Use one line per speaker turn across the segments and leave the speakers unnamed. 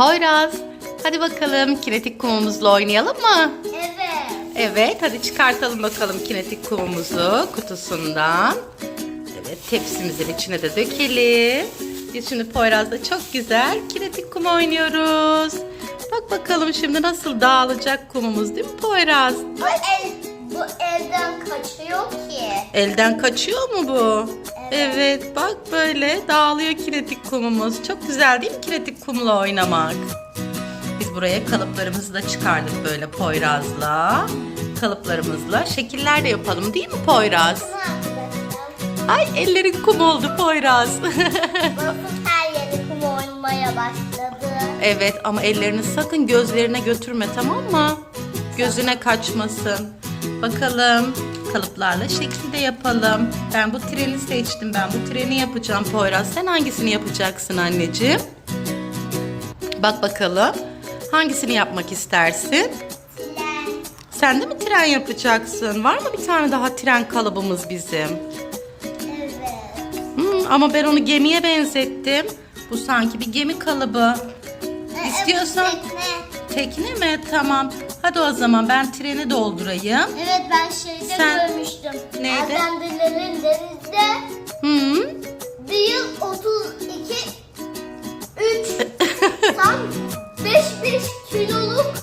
Poyraz, hadi bakalım kinetik kumumuzla oynayalım mı?
Evet.
Evet, hadi çıkartalım bakalım kinetik kumumuzu kutusundan. Evet, tepsimizin içine de dökelim. Biz şimdi Poyraz'da çok güzel kinetik kum oynuyoruz. Bak bakalım şimdi nasıl dağılacak kumumuz değil mi Poyraz?
Bu el bu elden kaçıyor ki.
Elden kaçıyor mu bu?
Evet.
Evet, bak böyle dağılıyor kinetik kumumuz. Çok güzel değil mi kinetik kumla oynamak? Biz buraya kalıplarımızı da çıkardık böyle Poyraz'la. Kalıplarımızla şekiller de yapalım değil mi Poyraz? Ay ellerin kum oldu Poyraz.
Burası her yeri kum oynamaya başladı.
evet ama ellerini sakın gözlerine götürme tamam mı? Gözüne kaçmasın. Bakalım kalıplarla şekil de yapalım. Ben bu treni seçtim. Ben bu treni yapacağım Poyraz. Sen hangisini yapacaksın anneciğim? Bak bakalım. Hangisini yapmak istersin?
Silen.
Sen de mi tren yapacaksın? Var mı bir tane daha tren kalıbımız bizim?
Evet.
Hmm, ama ben onu gemiye benzettim. Bu sanki bir gemi kalıbı.
E,
İstiyorsan-
evet, tekne.
Tekne mi? Tamam. Hadi o zaman ben treni doldurayım.
Evet ben
Sen-
görmüştüm.
Neydi?
Erdendilerin denizde
Hmm.
bir yıl 32 3 tam 5-5 kiloluk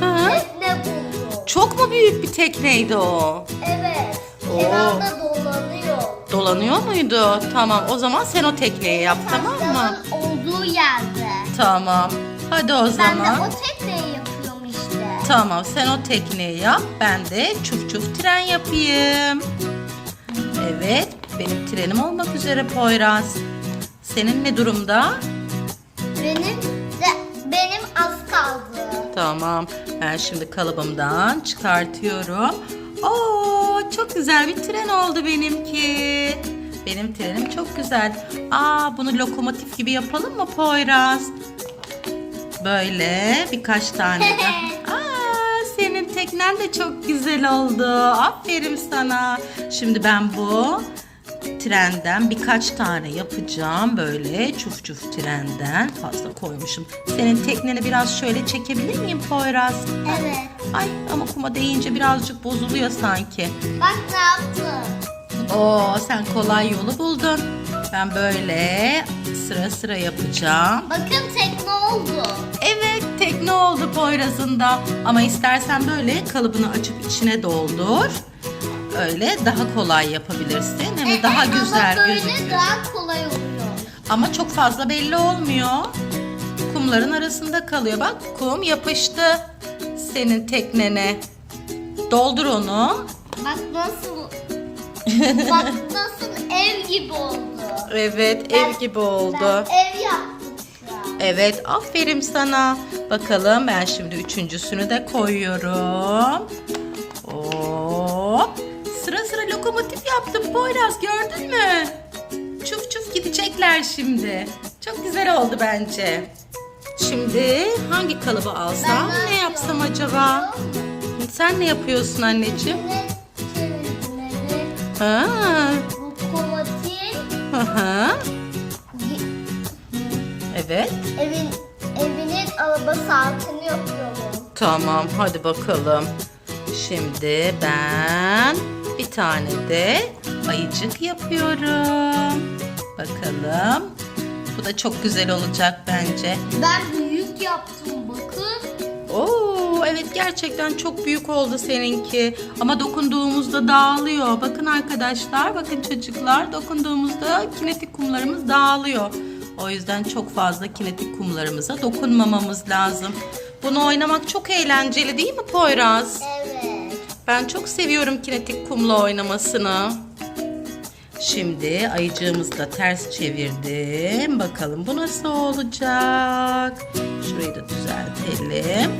Ha.
tekne buldu.
Çok mu büyük bir tekneydi o?
Evet.
Oo.
Kenarda dolanıyor.
Dolanıyor muydu? Tamam o zaman sen o tekneyi yap tamam mı?
Hastalığın olduğu yerde.
Tamam. Hadi o
Ben de
zaman.
o tekneyi yapıyorum işte.
Tamam sen o tekneyi yap. Ben de çuf çuf tren yapayım. Evet benim trenim olmak üzere Poyraz. Senin ne durumda?
Benim de benim az kaldı.
Tamam. Ben şimdi kalıbımdan çıkartıyorum. Oo, çok güzel bir tren oldu benimki. Benim trenim çok güzel. Aa, bunu lokomotif gibi yapalım mı Poyraz? Böyle birkaç tane daha. Senin teknen de çok güzel oldu. Aferin sana. Şimdi ben bu trenden birkaç tane yapacağım. Böyle çuf çuf trenden fazla koymuşum. Senin tekneni biraz şöyle çekebilir miyim Poyraz?
Evet.
Ay ama kuma değince birazcık bozuluyor sanki.
Bak ne yaptım.
Oo sen kolay yolu buldun. Ben böyle sıra sıra yapacağım.
Bakın tekne oldu.
Tekne oldu Poyraz'ın da. Ama istersen böyle kalıbını açıp içine doldur. Öyle daha kolay yapabilirsin. Hem de daha güzel
Ama böyle
gözükür.
daha kolay oluyor.
Ama çok fazla belli olmuyor. Kumların arasında kalıyor. Bak kum yapıştı senin teknene. Doldur onu.
Bak nasıl Bak nasıl ev gibi oldu.
Evet ev gibi oldu.
Ben ev yaptım şu an.
Evet aferin sana. Bakalım ben şimdi üçüncüsünü de koyuyorum. Hop. Sıra sıra lokomotif yaptım Poyraz gördün mü? Çuf çuf gidecekler şimdi. Çok güzel oldu bence. Şimdi hangi kalıbı alsam ne yapsam acaba? Sen ne yapıyorsun anneciğim? Ha,
lokomotif,
hı hı. Evet.
evin evinin araba saatini yapıyorum.
Tamam hadi bakalım. Şimdi ben bir tane de ayıcık yapıyorum. Bakalım. Bu da çok güzel olacak bence.
Ben büyük yaptım bakın.
Oo evet gerçekten çok büyük oldu seninki. Ama dokunduğumuzda dağılıyor. Bakın arkadaşlar, bakın çocuklar dokunduğumuzda kinetik kumlarımız dağılıyor. O yüzden çok fazla kinetik kumlarımıza dokunmamamız lazım. Bunu oynamak çok eğlenceli değil mi Poyraz?
Evet.
Ben çok seviyorum kinetik kumla oynamasını. Şimdi ayıcığımızı da ters çevirdim. Bakalım bu nasıl olacak? Şurayı da düzeltelim.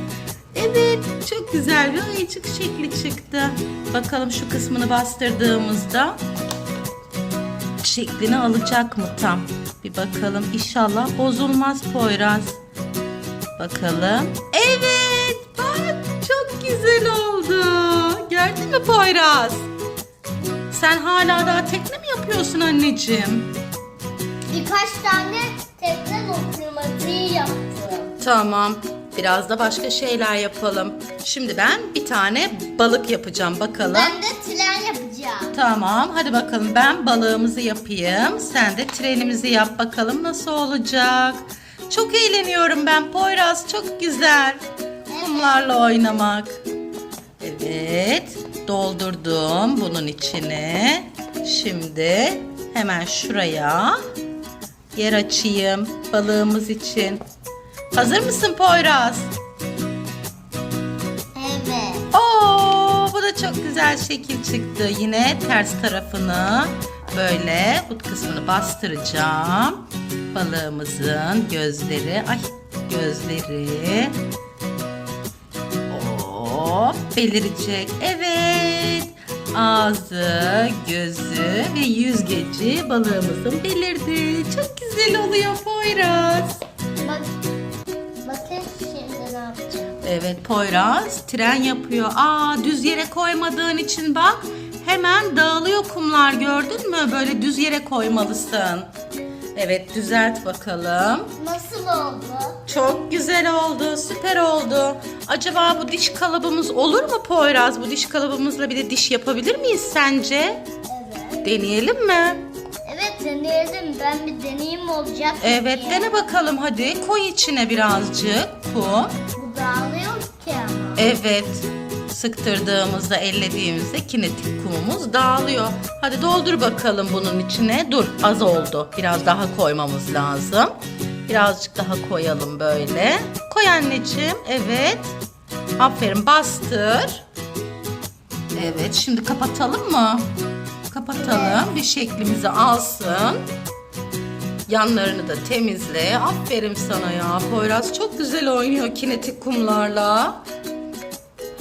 Evet çok güzel bir ayıcık şekli çıktı. Bakalım şu kısmını bastırdığımızda şeklini alacak mı tam? Bir bakalım inşallah bozulmaz Poyraz. Bakalım. Evet bak çok güzel oldu. Gördün mü Poyraz? Sen hala daha tekne mi yapıyorsun anneciğim?
Birkaç tane tekne lokomotifi yaptım.
Tamam. Biraz da başka şeyler yapalım. Şimdi ben bir tane balık yapacağım bakalım.
Ben de tren yapacağım.
Tamam hadi bakalım ben balığımızı yapayım. Sen de trenimizi yap bakalım nasıl olacak. Çok eğleniyorum ben Poyraz çok güzel. Kumlarla oynamak. Evet doldurdum bunun içine. Şimdi hemen şuraya yer açayım balığımız için. Hazır mısın Poyraz?
Evet.
Oo, bu da çok güzel şekil çıktı. Yine ters tarafını böyle ut kısmını bastıracağım. Balığımızın gözleri, ay gözleri. Oo, belirecek. Evet. Ağzı, gözü ve yüzgeci balığımızın belirdi. Çok güzel oluyor Poyraz. Evet Poyraz tren yapıyor. Aa düz yere koymadığın için bak hemen dağılıyor kumlar gördün mü? Böyle düz yere koymalısın. Evet düzelt bakalım.
Nasıl oldu?
Çok güzel oldu, süper oldu. Acaba bu diş kalıbımız olur mu Poyraz? Bu diş kalıbımızla bir de diş yapabilir miyiz sence?
Evet.
Deneyelim mi?
Evet deneyelim. Ben bir deneyim olacak.
Evet
diye.
dene bakalım hadi. Koy içine birazcık kum.
Bu ama.
Evet. Sıktırdığımızda, ellediğimizde kinetik kumumuz dağılıyor. Hadi doldur bakalım bunun içine. Dur, az oldu. Biraz daha koymamız lazım. Birazcık daha koyalım böyle. Koy anneciğim. Evet. Aferin, bastır. Evet, şimdi kapatalım mı? Kapatalım. Bir şeklimizi alsın. Yanlarını da temizle. Aferin sana ya. Poyraz çok güzel oynuyor kinetik kumlarla.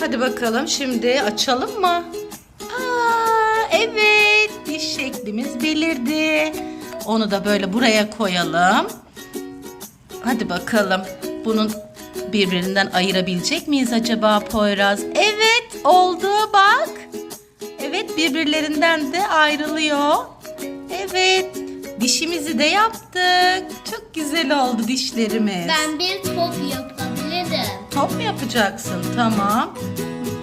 Hadi bakalım şimdi açalım mı? Aa, evet diş şeklimiz belirdi. Onu da böyle buraya koyalım. Hadi bakalım bunun birbirinden ayırabilecek miyiz acaba Poyraz? Evet oldu bak. Evet birbirlerinden de ayrılıyor. Evet dişimizi de yaptık. Çok güzel oldu dişlerimiz.
Ben bir top yapabilirim.
Top mu yapacaksın? Tamam.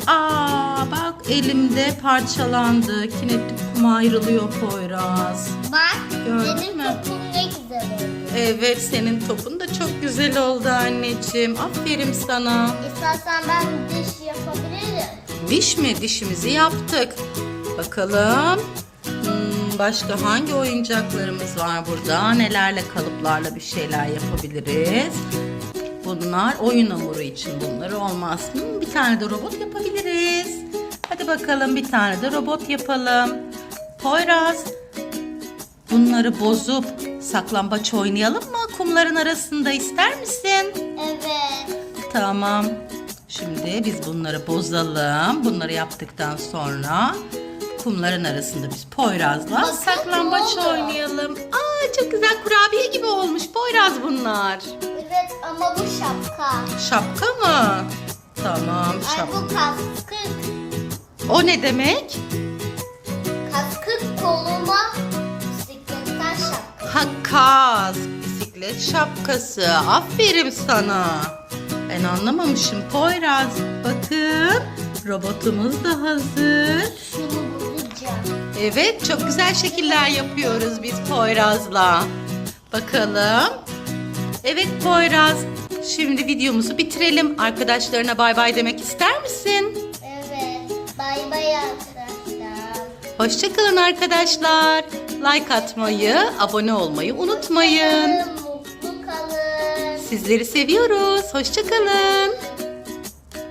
Aa bak elimde parçalandı. Kinetik kum ayrılıyor Poyraz.
Bak
Gördün
benim
mü?
topum ne güzel oldu.
Evet senin topun da çok güzel oldu anneciğim. Aferin sana.
İstersen ben diş yapabilirim.
Diş mi? Dişimizi yaptık. Bakalım. Hmm, başka hangi oyuncaklarımız var burada? Nelerle kalıplarla bir şeyler yapabiliriz? Bunlar oyun hamuru için bunlar olmaz. Hmm, bir tane de robot yapabiliriz. Hadi bakalım bir tane de robot yapalım. Poyraz bunları bozup saklambaç oynayalım mı? Kumların arasında ister misin?
Evet.
Tamam. Şimdi biz bunları bozalım. Bunları yaptıktan sonra kumların arasında biz Poyraz'la
Bakın
saklambaç oynayalım. Aa çok güzel kurabiye gibi olmuş Poyraz bunlar.
Evet ama bu şapka.
Şapka mı? Tamam
Ay
şapka.
bu kaskık.
O ne demek?
Kaskık koluma bisikletten şapka.
Ha kaz. Bisiklet şapkası. Aferin sana. Ben anlamamışım Poyraz. Bakın robotumuz da hazır.
Şunu bulacağım.
Evet, çok güzel şekiller yapıyoruz biz Poyraz'la. Bakalım. Evet Poyraz, şimdi videomuzu bitirelim. Arkadaşlarına bay bay demek ister misin?
Evet. Bay bay arkadaşlar.
Hoşçakalın arkadaşlar. Like atmayı, abone olmayı unutmayın.
Mutlu kalın.
Sizleri seviyoruz. Hoşçakalın.